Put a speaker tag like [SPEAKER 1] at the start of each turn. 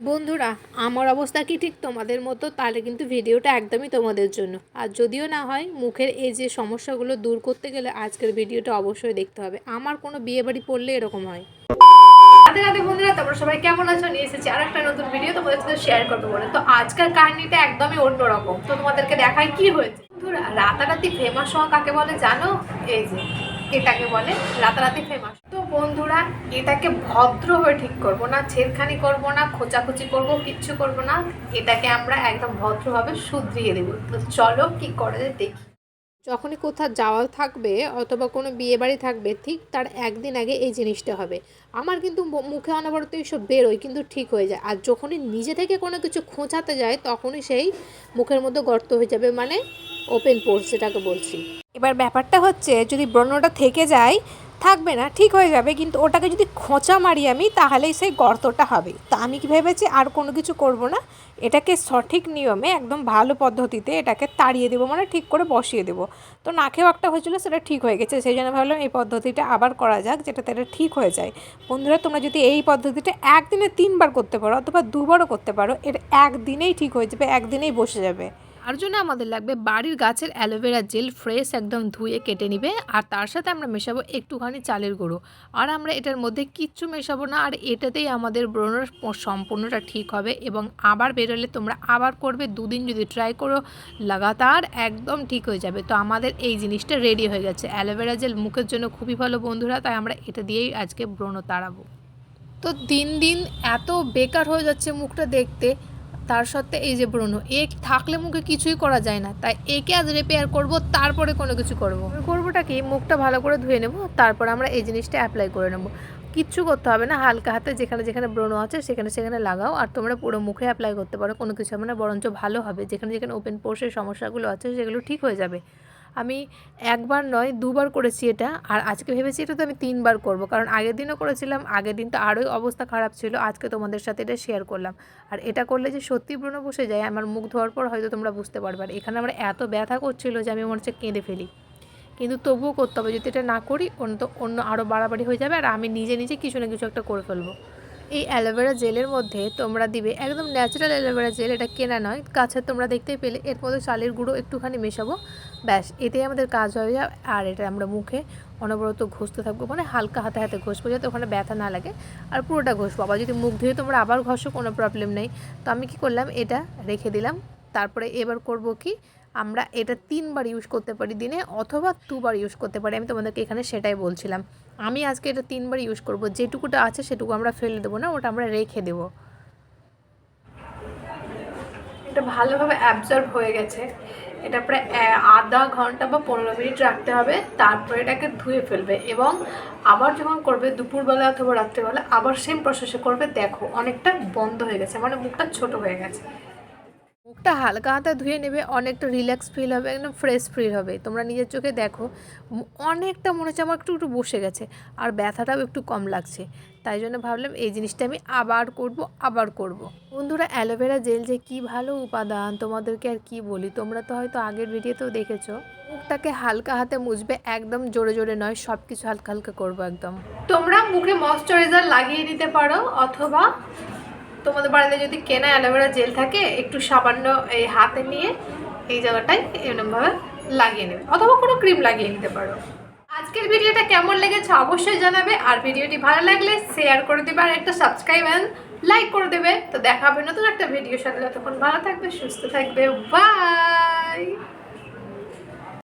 [SPEAKER 1] বন্ধুরা, আমার অবস্থা কি ঠিক তোমাদের মতো? তাহলে কিন্তু ভিডিওটা একদমই তোমাদের জন্য। আর যদিও না হয়, মুখের এই যে সমস্যাগুলো দূর করতে গেলে আজকের ভিডিওটা অবশ্যই দেখতে হবে। আমার কোনো বিয়ে বাড়ি পড়লে এরকম হয়। রাতে রাতে বন্ধুরা, তোমরা সবাই কেমন আছো? নিয়ে এসেছি আর একটা নতুন ভিডিও তোমাদের সাথে শেয়ার করব বলে। তো আজকের কাহিনীটা একদমই অন্যরকম তো তোমাদেরকে দেখায় কি হয়েছে। বন্ধুরা, রাতারাতি ফেমাস হওয়া কাকে বলে জানো? এই যে এটাকে বলে? রাতারাতি ফেমাস বন্ধুরা, এটাকে ভদ্র হয়ে ঠিক করব না, ছেড়খানি করব না, খোঁচাখুচি করব, কিচ্ছু করব না, এটাকে আমরা একদম ভদ্রভাবে শুধরিয়ে দেবো। তো চলো কি করে দেখি। যখনই কোথাও যাওয়া থাকবে অথবা কোনো বিয়ে বাড়ি থাকবে, ঠিক তার একদিন আগে এই জিনিসটা হবে। আমার কিন্তু মুখে অনবরত এইসব বেরোয়, কিন্তু ঠিক হয়ে যায়। আর যখনই নিজে থেকে কোনো কিছু খোঁচাতে যায়, তখনই সেই মুখের মধ্যে গর্ত হয়ে যাবে মানে ওপেন পোর্স যেটাকে বলছি। এবার ব্যাপারটা হচ্ছে, যদি ব্রণটা থেকে যায় থাকবে না, ঠিক হয়ে যাবে, কিন্তু ওটাকে যদি খোঁচা মারি আমি, তাহলেই সেই গর্তটা হবে। তা আমি কি ভেবেছি, আর কোনো কিছু করব না। এটাকে সঠিক নিয়মে, একদম ভালো পদ্ধতিতে এটাকে তাড়িয়ে দেবো মানে ঠিক করে বসিয়ে দেবো। তো নাকেও একটা হয়েছিল, সেটা ঠিক হয়ে গেছে। সেই জন্য ভাবলাম এই পদ্ধতিটা আবার করা যাক যেটাতে এটা ঠিক হয়ে যায়। বন্ধুরা, তোমরা যদি এই পদ্ধতিটা একদিনে তিনবার করতে পারো, অথবা দুবারও করতে পারো, এটা একদিনেই ঠিক হয়ে যাবে, একদিনেই বসে যাবে। তার জন্য আমাদের লাগবে বাড়ির গাছের অ্যালোভেরা জেল ফ্রেশ একদম ধুয়ে কেটে নিবে, আর তার সাথে আমরা মেশাবো একটুখানি চালের গুঁড়ো। আর আমরা এটার মধ্যে কিচ্ছু মেশাবো না, আর এটাতেই আমাদের ব্রণর সম্পূর্ণটা ঠিক হবে এবং আবার বেরোলে তোমরা আবার করবে, দুদিন যদি ট্রাই করো, লাগাতার একদম ঠিক হয়ে যাবে। তো আমাদের এই জিনিসটা রেডি হয়ে গেছে। অ্যালোভেরা জেল মুখের জন্য খুবই ভালো বন্ধুরা, তাই আমরা এটা দিয়েই আজকে ব্রণ তাড়াবো। তো দিন দিন এত বেকার হয়ে যাচ্ছে মুখটা দেখতে। তার সত্ত্বে এই যে ব্রণ এ থাকলে মুখে কিছুই করা যায় না। তাই একে আজ রিপেয়ার করব, তারপরে কোনো কিছু করব। করবোটা কি? মুখটা ভালো করে ধুয়ে নেব, তারপর আমরা এই জিনিসটা অ্যাপ্লাই করে নেব। কিচ্ছু করতে হবে না, হালকা হাতে যেখানে যেখানে ব্রণ আছে, সেখানে সেখানে লাগাও। আর তোমরা পুরো মুখে অ্যাপ্লাই করতে পারো, কোনো কিছু হবে না, বরঞ্চ ভালো হবে। যেখানে যেখানে ওপেন পোর্সের সমস্যাগুলো আছে, সেগুলো ঠিক হয়ে যাবে। আমি একবার নয়, দুবার করেছি এটা। আর আজকে ভেবেছি এটা তো আমি তিনবার করব। কারণ আগের দিনও করেছিলাম, আগের দিন তো আরোই অবস্থা খারাপ ছিল। আজকে তোমাদের সাথে এটা শেয়ার করলাম। আর এটা করলে যে সত্যি ব্রণ বসে যায়, আমার মুখ ধোয়ার পর হয়তো তোমরা বুঝতে পারবে। আর এখানে আমার এত ব্যথা করছিল যে আমি মনে হচ্ছে কেঁদে ফেলি। কিন্তু তবুও করতে হবে। যদি এটা না করি, অন্য অন্য আরও বাড়াবাড়ি হয়ে যাবে, আর আমি নিজে নিজে কিছু না কিছু একটা করে ফেলব। এই অ্যালোভেরা জেলের মধ্যে তোমরা দিবে, একদম ন্যাচারাল অ্যালোভেরা জেল, এটা কেনা নয় কাছের তোমরা দেখতেই পেলে, এর মধ্যে চালের গুঁড়ো একটুখানি মেশাবো, ব্যাস, এতেই আমাদের কাজ হয়ে যায়, আর এটা আমরা মুখে অনবরত ঘষতে থাকব মানে হালকা হাতে হাতে ঘষবো, যাতে ওখানে ব্যথা না লাগে, আর পুরোটা ঘষবো, আবার যদি মুখ ধুয়ে তোমরা আবার ঘষো, কোনো প্রবলেম নেই, তো আমি কি করলাম, এটা রেখে দিলাম, তারপরে এবার করব কি আমরা এটা তিনবার ইউজ করতে পারি দিনে অথবা দুবার ইউজ করতে পারি। আমি তোমাদেরকে এখানে সেটাই বলছিলাম। আমি আজকে এটা তিনবার ইউজ করব। যেটুকুটা আছে সেটুকু আমরা ফেলে দেবো না, ওটা আমরা রেখে দেবো। এটা ভালোভাবে অ্যাবজর্ব হয়ে গেছে। এটা প্রায় আধা ঘণ্টা বা পনেরো মিনিট রাখতে হবে। তারপরে এটাকে ধুয়ে ফেলবে এবং আবার যখন করবে দুপুরবেলা অথবা রাত্রেবেলা, আবার সেম প্রসেসে করবে। দেখো, অনেকটা বন্ধ হয়ে গেছে মানে মুখটা ছোট হয়ে গেছে। মুখটা হালকা হাতে ধুয়ে নেবে, অনেকটা রিল্যাক্স ফিল হবে, একদম ফ্রেশ ফিল হবে। তোমরা নিজের চোখে দেখো অনেকটা মনে হচ্ছে আমার একটু একটু বসে গেছে, আর ব্যথাটাও একটু কম লাগছে। তাই জন্য ভাবলাম এই জিনিসটা আমি আবার করব আবার করব। বন্ধুরা অ্যালোভেরা জেল যে কি ভালো উপাদান, তোমাদেরকে আর কি বলি? তোমরা তো হয়তো আগের ভিডিওতেও দেখেছ, মুখটাকে হালকা হাতে মুছবে একদম জোরে জোরে নয় সব কিছু হালকা হালকা করব একদম। তোমরা মুখে ময়শ্চারাইজার লাগিয়ে নিতে পারো, অথবা তোমাদের বাড়িতে যদি কেনা অ্যালোভেরা জেল থাকে, একটু সামান্য এই হাতে নিয়ে এই জায়গাটায় এরকমভাবে লাগিয়ে নেবে, অথবা কোনো ক্রিম লাগিয়ে নিতে পারো। আজকের ভিডিওটা কেমন লেগেছে অবশ্যই জানাবে, আর ভিডিওটি ভালো লাগলে শেয়ার করে দেবে আর একটা সাবস্ক্রাইব অ্যান্ড লাইক করে দেবে। তো দেখা হবে নতুন একটা ভিডিওর সাথে যতক্ষণ ভালো থাকবে, সুস্থ থাকবে বাই